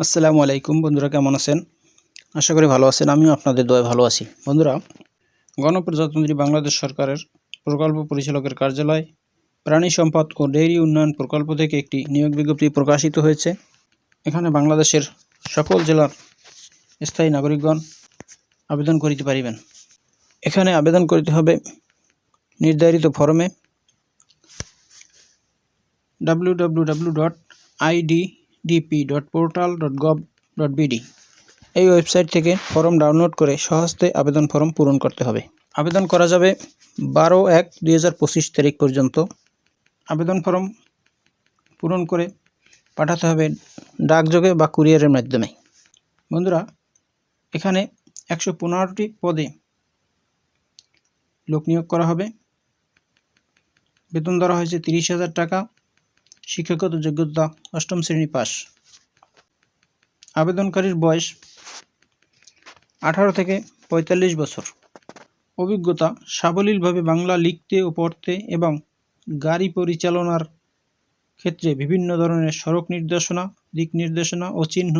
আসসালামু আলাইকুম বন্ধুরা, কেমন আছেন? আশা করি ভালো আছেন, আমিও আপনাদের দয়ে ভালো আছি। বন্ধুরা, গণপ্রজাতন্ত্রী বাংলাদেশ সরকারের প্রকল্প পরিচালকের কার্যালয় প্রাণী সম্পদ ও ডেইরি উন্নয়ন প্রকল্প থেকে একটি নিয়োগ বিজ্ঞপ্তি প্রকাশিত হয়েছে। এখানে বাংলাদেশের সকল জেলার স্থায়ী নাগরিকগণ আবেদন করিতে পারিবেন। এখানে আবেদন করিতে হবে নির্ধারিত ফরমে www.iddp.portal.gov.bd এই ওয়েবসাইট থেকে ফর্ম ডাউনলোড করে সহজতে আবেদন ফর্ম পূরণ করতে হবে। আবেদন করা যাবে বারো এক দুই তারিখ পর্যন্ত। আবেদন ফর্ম পূরণ করে পাঠাতে হবে ডাকযোগে বা কুরিয়ারের মাধ্যমে। বন্ধুরা, এখানে একশো পনেরোটি পদে লোক নিয়োগ করা হবে। বেতন ধরা হয়েছে তিরিশ হাজার টাকা। শিক্ষাগত যোগ্যতা অষ্টম শ্রেণি পাস। আবেদনকারীর বয়স আঠারো থেকে পঁয়তাল্লিশ বছর। অভিজ্ঞতা সাবলীলভাবে বাংলা লিখতে ও পড়তে এবং গাড়ি পরিচালনার ক্ষেত্রে বিভিন্ন ধরনের সড়ক নির্দেশনা, দিক নির্দেশনা ও চিহ্ন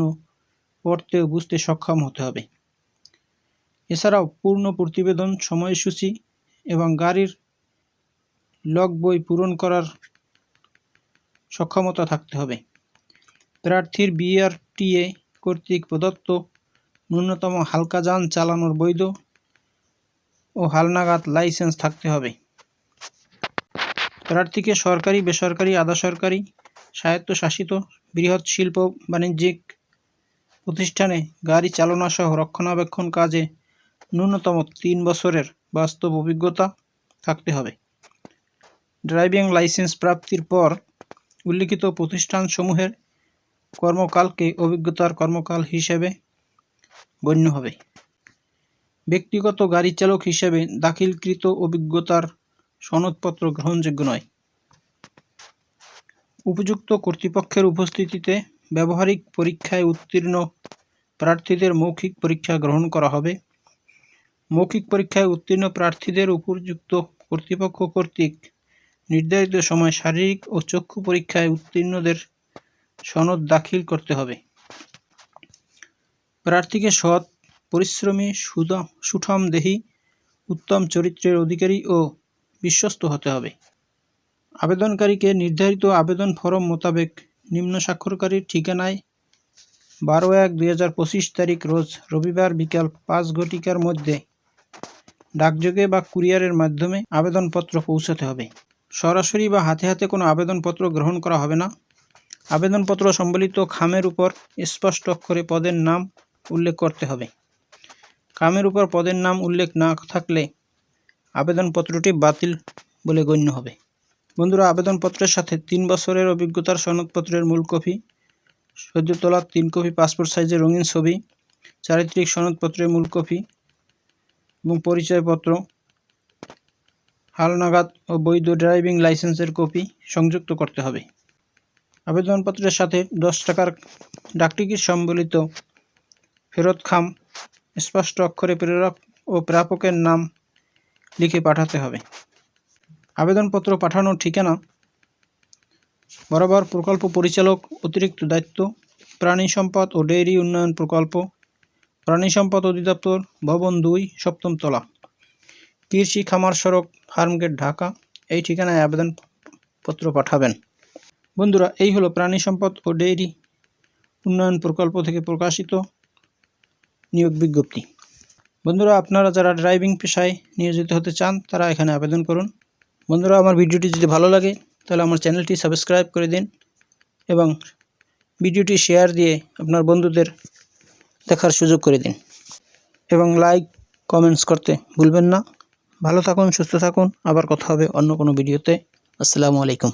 পড়তে ও বুঝতে সক্ষম হতে হবে। এছাড়াও পূর্ণ প্রতিবেদন সময়সূচি এবং গাড়ির লগ বই পূরণ করার সক্ষমতা থাকতে হবে। প্রার্থীর বিআরটিএ কর্তৃক প্রদত্ত ন্যূনতম হালকা যান চালানোর বৈধ ও হালনাগাদ লাইসেন্স থাকতে হবে। প্রার্থীকে সরকারি, বেসরকারি আধা সরকারি স্বায়ত্তশাসিত, বৃহৎ শিল্প, বাণিজ্যিক প্রতিষ্ঠানে গাড়ি চালনা সহ রক্ষণাবেক্ষণ কাজে ন্যূনতম তিন বছরের বাস্তব অভিজ্ঞতা থাকতে হবে। ড্রাইভিং লাইসেন্স প্রাপ্তির পর উল্লিখিত প্রতিষ্ঠানসমূহের কর্মকালকে অভিজ্ঞতার কর্মকাল হিসেবে গণ্য হবে। ব্যক্তিগত গাড়ি চালক হিসেবে দাখিলকৃত অভিজ্ঞতার সনদপত্র গ্রহণযোগ্য নয়। উপযুক্ত কর্তৃপক্ষের উপস্থিতিতে ব্যবহারিক পরীক্ষায় উত্তীর্ণ প্রার্থীদের মৌখিক পরীক্ষা গ্রহণ করা হবে। মৌখিক পরীক্ষায় উত্তীর্ণ প্রার্থীদের উপযুক্ত কর্তৃপক্ষ কর্তৃক নির্ধারিত সময় শারীরিক ও চক্ষু পরীক্ষায় উত্তীর্ণদের সনদ দাখিল করতে হবে। প্রার্থীকে সৎ, পরিশ্রমী সুঠম দেহি, উত্তম চরিত্রের অধিকারী ও বিশ্বস্ত হতে হবে। আবেদনকারীকে নির্ধারিত আবেদন ফরম মোতাবেক নিম্ন স্বাক্ষরকারীর ঠিকানায় বারো এক দুই তারিখ রোজ রবিবার বিকাল পাঁচ ঘটিকার মধ্যে ডাকযোগে বা কুরিয়ারের মাধ্যমে আবেদনপত্র পৌঁছাতে হবে। সরাসরি বা হাতে হাতে কোনো আবেদনপত্র গ্রহণ করা হবে না। আবেদনপত্র সম্বলিত খামের উপর স্পষ্ট অক্ষরে পদের নাম উল্লেখ করতে হবে। খামের উপর পদের নাম উল্লেখ না থাকলে আবেদনপত্রটি বাতিল বলে গণ্য হবে। বন্ধুরা, আবেদনপত্রের সাথে তিন বছরের অভিজ্ঞতার সনদপত্রের মূল কপি, সদ্য তিন কপি, পাসপোর্ট সাইজের রঙিন ছবি, চারিত্রিক সনদপত্রের মূল কপি এবং পরিচয়পত্র হালনাগাদ ও বৈধ ড্রাইভিং লাইসেন্সের কপি সংযুক্ত করতে হবে। আবেদনপত্রের সাথে দশ টাকার ডাকটিকিট সম্বলিত ফেরত খাম স্পষ্ট অক্ষরে প্রেরক ও প্রাপকের নাম লিখে পাঠাতে হবে। আবেদনপত্র পাঠানোর ঠিকানা বরাবর প্রকল্প পরিচালক, অতিরিক্ত দায়িত্ব, প্রাণী সম্পদ ও ডেইরি উন্নয়ন প্রকল্প, প্রাণী সম্পদ অধিদপ্তর, ভবন দুই, সপ্তম তলা। কৃষি খামার সড়ক ফার্মগেট ঢাকা। এই ঠিকানায় আবেদনপত্র পাঠাবেন। বন্ধুরা, এই হলো প্রাণী সম্পদ ও ডেইরি উন্নয়ন প্রকল্প থেকে প্রকাশিত নিয়োগ বিজ্ঞপ্তি। বন্ধুরা, আপনারা যারা ড্রাইভিং পেশায় নিয়োজিত হতে চান, তারা এখানে আবেদন করুন। বন্ধুরা, আমার ভিডিওটি যদি ভালো লাগে, তাহলে আমার চ্যানেলটি সাবস্ক্রাইব করে দিন এবং ভিডিওটি শেয়ার দিয়ে আপনার বন্ধুদের দেখার সুযোগ করে দিন। এবং লাইক, কমেন্টস করতে ভুলবেন না। ভালো থাকুন সুস্থ থাকুন। আবার কথা হবে অন্য কোনো ভিডিওতে। আসসালামু আলাইকুম।